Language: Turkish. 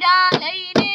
Leyla Leyli